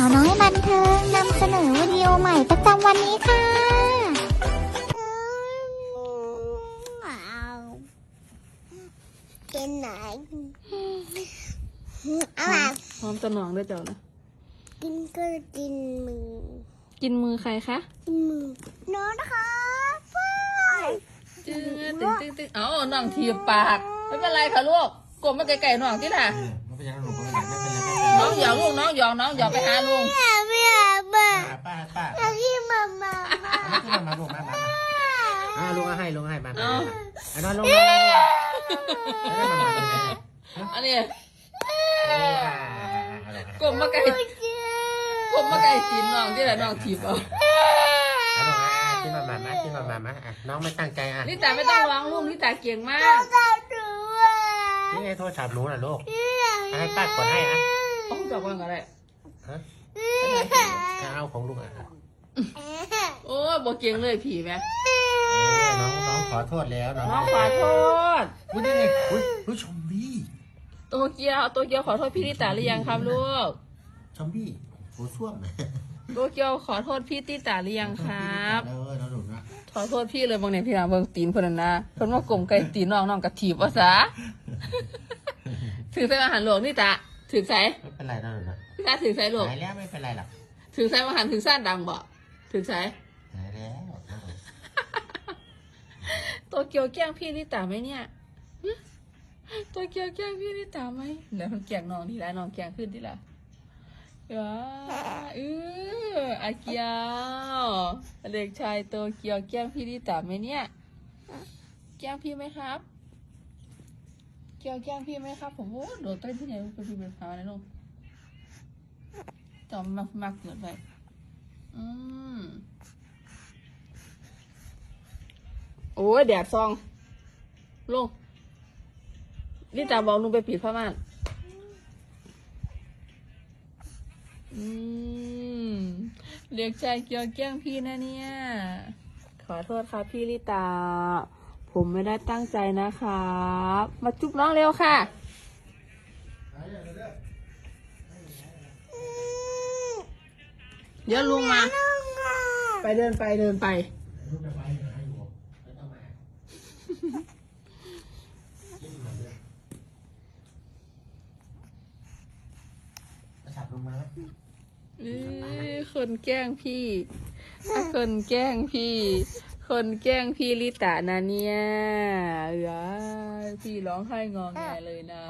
าวน้อยบันเทิงนำเสนอวิดีโอใหม่ประจำวันนี้ค่ะ กินไหนอะไรพร้อมจะนองด้วยเจ้านะ กินก็กินมือ กินมือใครคะกินมือน้องนะคะฟ้ายตึ้งตึ้งตึ้งตึ้งเอ้าน้องทีบปาก ไม่เป็นไรค่ะลูกกลมมาไกลๆน้องที่ล่ะไม่เป็นไรหนูไม่เป็ น้องหยอกลูกน้องหยอกน้องหยอกไปหาลุงแม่แม่แม่ป้าป้าอยากกินมามาไม่ขึ้นมาลูกมามาอ่าลุงให้ลุงให้มาเอาอ้นอนลงอันนี้กลมมาไกลกลมมาไกลตีนน้องที่ล่ะน้องทีบเอาขึ้นมามามาขึ้นมามามาน้องไม่ตั้งใจอะนี่ตาไม่ต้องร้องลูกนี่ตาเก่งมากนี่ไงโทรศัพท์หนูนะลูกให้ป้ากดให้อะ จับก่อนก็ได้ฮะเอาของลุงอะโอ้ยบ่เก่งเลยผีไหมน้องน้องขอโทษแล้วน้องน้องขอโทษอุ้ยนี่ไงอุ้ยอุ้ยชมบี้โตเกียวโตเกียวขอโทษพี่ลิตาหรือยังครับลูกชมบี้โอ้ส้วมโตเกียวขอโทษพี่ติตาหรือยังครับเออน้องหนูนะขอโทษพี่เลยบางเนี่ยพี่นาเบิ่งตีนเพิ่นนนะเพิ่นว่ากลมไก่ตีนน้องน้องกระถีบว่าซะถือใส่อาหารหลวงนี่ตาถือใส่ไม่ เป็นไรน้องหนูนะพี่ตาถือใส่หลวงหายแล้วไม่เป็นไรหรอกถือใส่อาหารถือซ่านดังบ่ถือใส่หายแล้วโตเกียวแกล้งพี่ลิตาไหมเนี่ยหึโตเกียวแกล้งพี่ลิตาไหมแล้วมันแกล้งน้องทีละน้องแกล้งขึ้นทีละว้าเอออาเกียวเด็กชายโตเกียวแกล้งพี่ลิตาไหมเนี่ยแกล้งพี่ไหมครับเกี่ยวแกล้งพี่ไหมครับ ผมโอ้โดดเต้นที่ไหนลูกไปพี่เป็นพานะลูก จอมมากมากเกินไปอืมโอ้ยแดดซองลงนี่ตาบอกลุงไปปิดผ้าม่านอืมเรียกใจเกียวแกล้งพี่นะเนี่ย ขอโทษครับพี่ลิตา ผมไม่ได้ตั้งใจนะครับ มาจุ๊บน้องเร็วค่ะ เดี๋ยวลุงมา ไปเดินไปเดินไปจับลงมาเอ้ยคนแกล้งพี่ถ้าคนแกล้งพี่ คนแกล้งพี่ลิตานะเนี่ยเอ้ยพี่ร้องไห้งองแงเลยนะ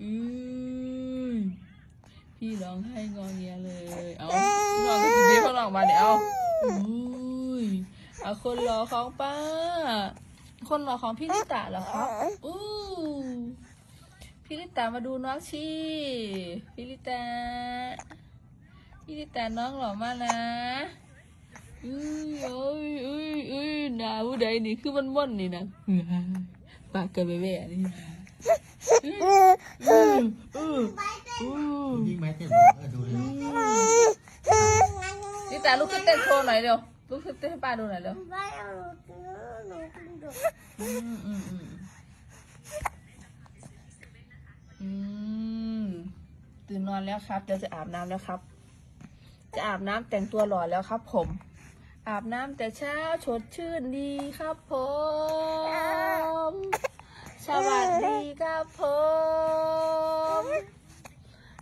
อือ พี่ร้องไห้งอเงแงเลย เอานอนกันดีๆพอลองมาเดี๋ยวเอาอุ้ยเอาคนรอของป้า คนรอของพี่ลิตาเหรอครับอู้พี่ลิตามาดูน้องชีพี่ลิตาพี่ลิตาน้องหล่อมากนะอุ้ยโอ้ยอุ้ยอุ้ยหนาวใดนี่คือมันม่นนี่นะปากกระเบ้ๆนี่อืออือ อือยิงไหมเต้นเออดูเลยลิตาลุกขึ้นเต้นโชว์หน่อยเร็วลุกขึ้นเต้นให้ป้าดูหน่อยเร็วไม่เอาหนูกินดูอืมอืมอืมอืมตื่นนอนแล้วครับเดี๋ยวจะอาบน้ำแล้วครับ จะอาบน้ำแต่งตัวหล่อแล้วครับ ผม อาบน้ำแต่เช้าสดชื่นดีครับ ผม สวัสดีครับผม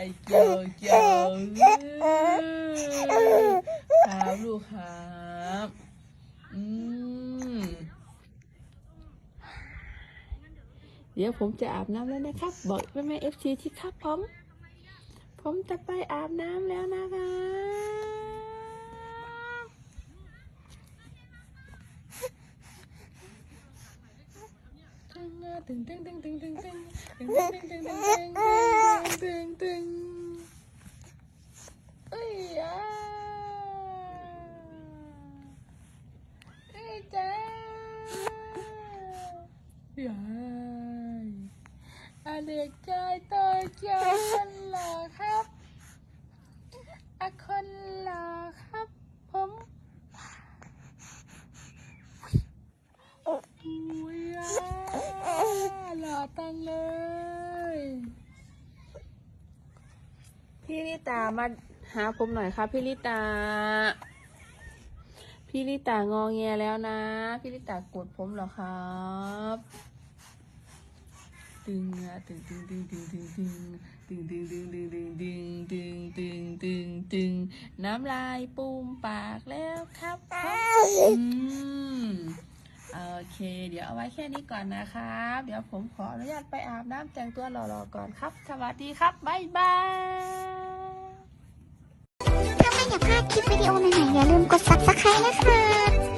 เกใจเกียวเกียวครับลูกครับอืมเดี๋ยวผมจะอาบน้ำแล้วนะครับ บอกแม่แม่เอฟซีที่ครับผมผมจะไปอาบน้ำแล้วนะคะตึงตึงตึงตึงตึงตึงตึงตึงตึงตึงตึงตึง ตึงตึงเอ้ยอะเอ้ยจ้า ยายอาเด็กชายโตเกียวคนหล่อครับอาคนหล่อครับ ผมอุ้ยหล่อตังเลย พี่ลิตามาหาผมหน่อยครับ พี่ลิตา พี่ลิตางองแงแล้วนะ พี่ลิตากดผมเหรอครับ ดึงอะดึงดึงดึงดึงดึงดึงดึงดึงดึงดึงดึงดึงดึงดึงดึงดึงน้ำลายปูมปากแล้วครับอืมโอเค เดี๋ยวเอาไว้แค่นี้ก่อนนะครับ เดี๋ยวผมขออนุญาตไปอาบน้ำแต่งตัวหล่อๆก่อนครับ สวัสดีครับบ๊ายบายถ้าไม่อยากพลาดคลิปวิดีโอใหม่ๆอย่าลืมกดซับสไครต์นะคะ